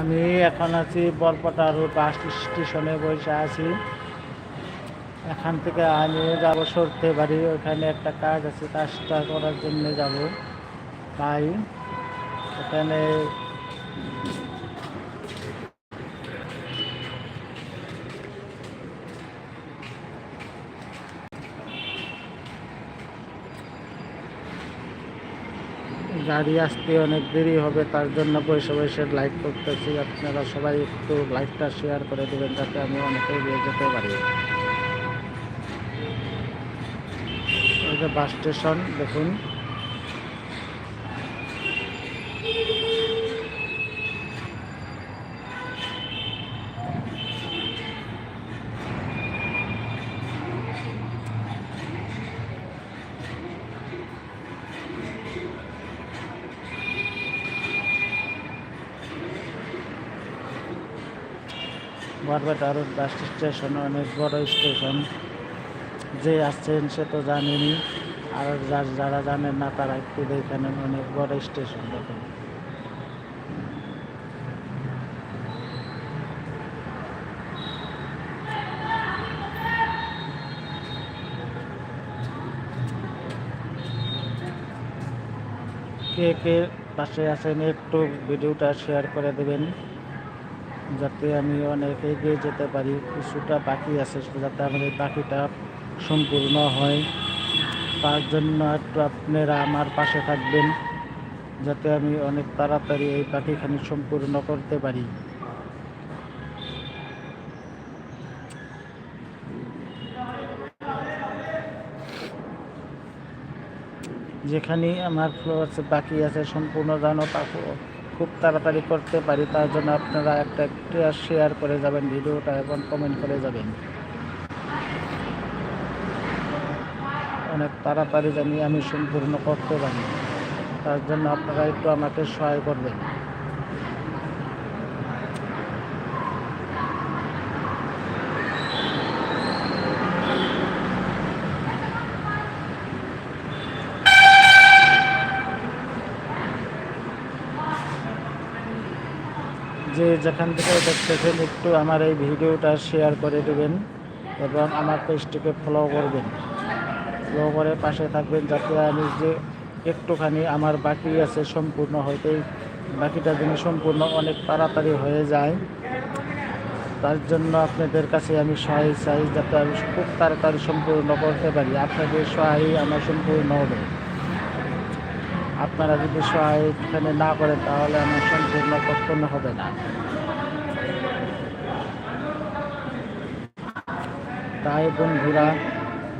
আমি এখন আছি বরপটা রোড বাস স্টেশনে বসে আছি। এখান থেকে আমি যাব সরতে বাড়ি, ওখানে একটা কাজ আছে, কাজটা করার জন্য যাব। তাই এখানে গাড়ি আসতে অনেক দেরি হবে, তার জন্য বসে বসে লাইভ করতেছি। আপনারা সবাই একটু লাইভটা শেয়ার করে দেবেন যাতে আমি অনেকে এগিয়ে যেতে পারি। বাস স্টেশন দেখুন। বরপেটা রোড বাস স্টেশন অনেক বড় স্টেশন যে আসছেন সে তো জানেনি আর যার যারা জানেন না, তারা একটু দেখে নেন, অনেক বড় স্টেশন দেখেন। কে কে পাশে আছেন, একটু ভিডিওটা শেয়ার করে দেবেন। যাতে আমি অনেক এগিয়ে যেতে পারি, কিছুটা বাকি আছে যাতে এই বাকিটা সম্পূর্ণ হয়। তার জন্য একটু আপনারা আমার পাশে থাকবেন, যাতে আমি অনেক তাড়াতাড়ি এই পাখিখানি সম্পূর্ণ করতে পারি। যেখানে আমার ফ্লোয়ার্স বাকি আছে, সম্পূর্ণ যেন পাখি খুব তাড়াতাড়ি করতে পারি, তার জন্য আপনারা একটা একটা শেয়ার করে যাবেন ভিডিওটা এবং কমেন্ট করে যাবেন। অনেক তাড়াতাড়ি জানি আমি সম্পূর্ণ করতে পারি, তার জন্য আপনারা একটু আমাকে সহায় করবেন। যে যেখান থেকে দেখতেছেন, একটু আমার এই ভিডিওটা শেয়ার করে দেবেন এবং আমার পেজটিকে ফলো করবেন। ফলো করে পাশে থাকবেন যাতে আমি যে একটুখানি আমার বাকি আছে সম্পূর্ণ হয়তো বাকিটা যেন সম্পূর্ণ অনেক তাড়াতাড়ি হয়ে যায়। তার জন্য আপনাদের কাছে আমি সহায় চাই, যাতে আমি খুব তাড়াতাড়ি সম্পূর্ণ করতে পারি। আপনাদের সহায় আমার সম্পূর্ণ হবে। আপনারা যদি সহায় এখানে না করেন, তাহলে আমার সম্পূর্ণ কখনো হবে না। তাই বন্ধুরা,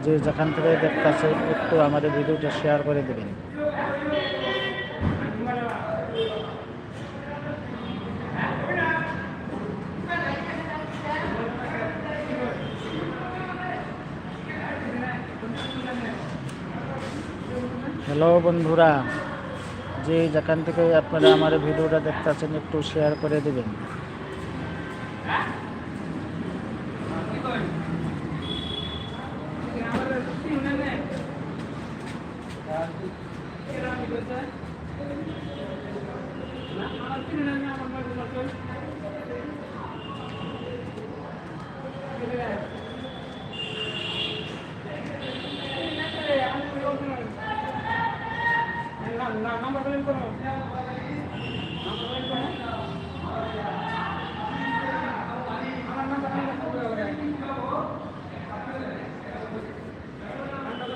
যে যেখান থেকে দেখতেছে, একটু আমাদের ভিডিওটা শেয়ার করে দেবেন। হ্যালো বন্ধুরা। যে যেখান থেকে আপনারা আমার ভিডিওটা দেখতেছেন একটু শেয়ার করে দেবেন।